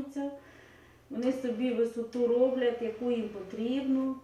тягнуться, вони собі висоту роблять, яку їм потрібно,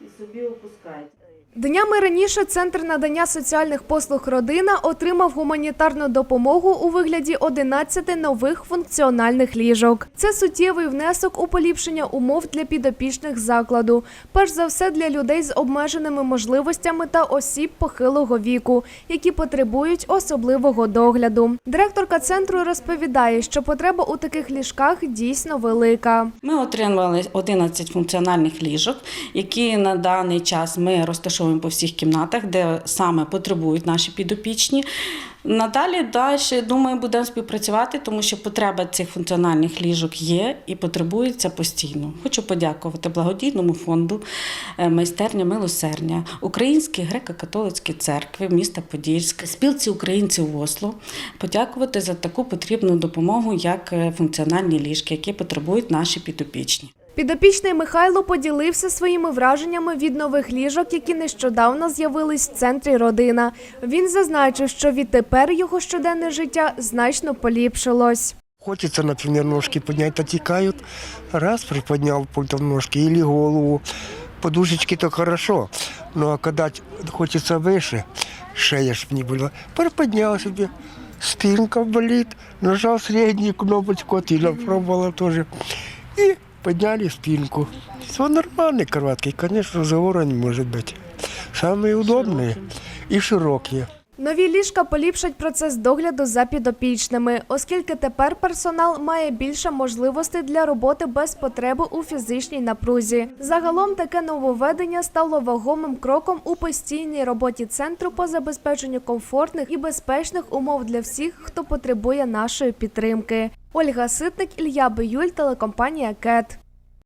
і собі опускають. Днями раніше центр надання соціальних послуг родина отримав гуманітарну допомогу у вигляді 11 нових функціональних ліжок. Це суттєвий внесок у поліпшення умов для підопічних закладу, перш за все для людей з обмеженими можливостями та осіб похилого віку, які потребують особливого догляду. Директорка центру розповідає, що потреба у таких ліжках дійсно велика. Ми отримали 11 функціональних ліжок, які на даний час ми розташовуємо по всіх кімнатах, де саме потребують наші підопічні. Надалі далі, думаю, будемо співпрацювати, тому що потреба цих функціональних ліжок є і потребується постійно. Хочу подякувати благодійному фонду е, майстерня милосердя, Українській греко-католицькій церкві міста Подільськ, спілці українців в Осло, подякувати за таку потрібну допомогу, як е, функціональні ліжки, які потребують наші підопічні. Підопічний Михайло поділився своїми враженнями від нових ліжок, які нещодавно з'явились в центрі родина. Він зазначив, що відтепер його щоденне життя значно поліпшилось. Хочется, например, ножки поднять, отекают. Раз приподнял пультом ножки или голову. Подушечки-то хорошо, ну а когда т- хочется выше, шея ж не была, приподнял себе, спинка болит, нажал среднюю кнопочку, а ты пробовала тоже. И подняли спинку. Все нормальный кроватки, конечно, разговора не может быть. Самые удобные и широкие. Нові ліжка поліпшать процес догляду за підопічними, оскільки тепер персонал має більше можливостей для роботи без потреби у фізичній напрузі. Загалом таке нововведення стало вагомим кроком у постійній роботі центру по забезпеченню комфортних і безпечних умов для всіх, хто потребує нашої підтримки. Ольга Ситник, Ілья Биюль, телекомпанія КЕТ.